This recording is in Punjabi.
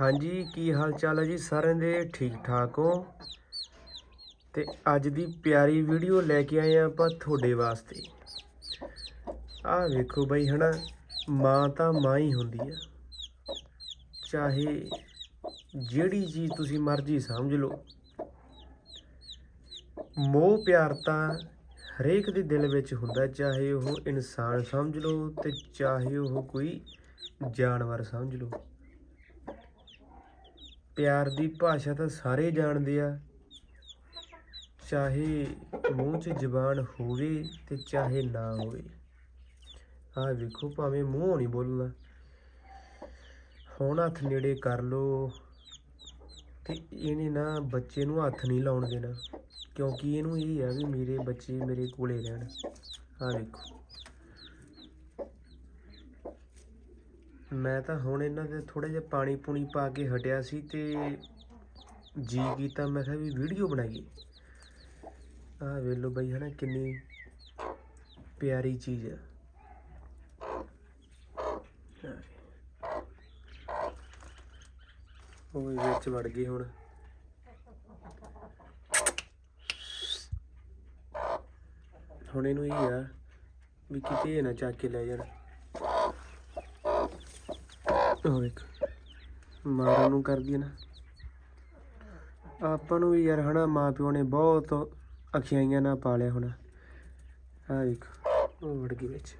ਹਾਂਜੀ, ਕੀ ਹਾਲ ਚਾਲ ਹੈ ਜੀ? ਸਾਰਿਆਂ ਦੇ ਠੀਕ ਠਾਕ ਹੋ? ਤੇ ਅੱਜ ਦੀ ਪਿਆਰੀ ਵੀਡੀਓ ਲੈ ਕੇ ਆਏ ਆ ਆਪਾਂ ਤੁਹਾਡੇ ਵਾਸਤੇ। ਆਹ ਵੇਖੋ ਬਈ, ਹਨਾ, ਮਾਂ ਤਾਂ ਮਾਂ ਹੀ ਹੁੰਦੀ ਆ। ਚਾਹੇ ਜਿਹੜੀ ਚੀਜ਼ ਤੁਸੀਂ ਮਰਜ਼ੀ ਸਮਝ ਲਓ। ਮੋਹ ਪਿਆਰ ਤਾਂ ਹਰੇਕ ਦੇ ਦਿਲ ਵਿੱਚ ਹੁੰਦਾ, ਚਾਹੇ ਉਹ ਇਨਸਾਨ ਸਮਝ ਲਓ ਤੇ ਚਾਹੇ ਉਹ ਕੋਈ ਜਾਨਵਰ ਸਮਝ ਲਓ। ਪਿਆਰ ਦੀ ਭਾਸ਼ਾ ਤਾਂ ਸਾਰੇ ਜਾਣਦੇ ਆ। ਚਾਹੇ ਮੂੰਹ 'ਚ ਜ਼ਬਾਨ ਹੋਵੇ ਤੇ ਚਾਹੇ ਨਾ ਹੋਵੇ। ਆਹ ਵੇਖੋ, ਭਾਵੇਂ ਮੂੰਹੋਂ ਨਹੀਂ ਬੋਲਣਾ। ਹੁਣ ਹੱਥ ਨੇੜੇ ਕਰ ਲੋ ਤੇ ਇਹਨੇ ਨਾ ਬੱਚੇ ਨੂੰ ਹੱਥ ਨਹੀਂ ਲਾਉਣ ਦੇਣਾ। ਕਿਉਂਕਿ ਇਹਨੂੰ ਇਹ ਆ ਵੀ ਮੇਰੇ ਬੱਚੇ ਮੇਰੇ ਕੋਲੇ ਰਹਿਣ। ਆਹ ਵੇਖੋ। ਮੈਂ ਤਾਂ ਹੁਣ ਇਹਨਾਂ ਦੇ ਥੋੜਾ ਜਿਹਾ ਪਾਣੀ ਪੂਣੀ ਪਾ ਕੇ ਹਟਿਆ ਸੀ ਤੇ ਜੀ ਕੀਤਾ। ਮੈਂ ਕਿਹਾ ਵੀ ਵੀਡੀਓ ਬਣਾਈਏ। ਆਹ ਵੇਖ ਲਓ ਬਈ ਹਨਾ ਕਿੰਨੀ ਪਿਆਰੀ ਚੀਜ਼ ਆ। ਉਹ ਵਿੱਚ ਵੜ ਗਈ ਹੁਣ। ਹੁਣ ਇਹਨੂੰ ਇਹ ਆ ਵੀ ਕਿਤੇ ਨਾ ਚੱਕ ਕੇ ਲੈ ਜਾਣ। ਉਹ ਵੇਖ। ਮਾਂ ਨੂੰ ਕਰਦੀ ਹੈ ਨਾ। ਆਪਾਂ ਨੂੰ ਵੀ ਯਾਰ ਹਨਾ, ਮਾਂ ਪਿਓ ਨੇ ਬਹੁਤ ਅਖਿਆਈਆਂ ਨਾਲ ਪਾਲਿਆ ਹੋਣਾ। ਆ ਵੇਖ, ਉਹ ਵੜ ਗਈ ਵਿੱਚ।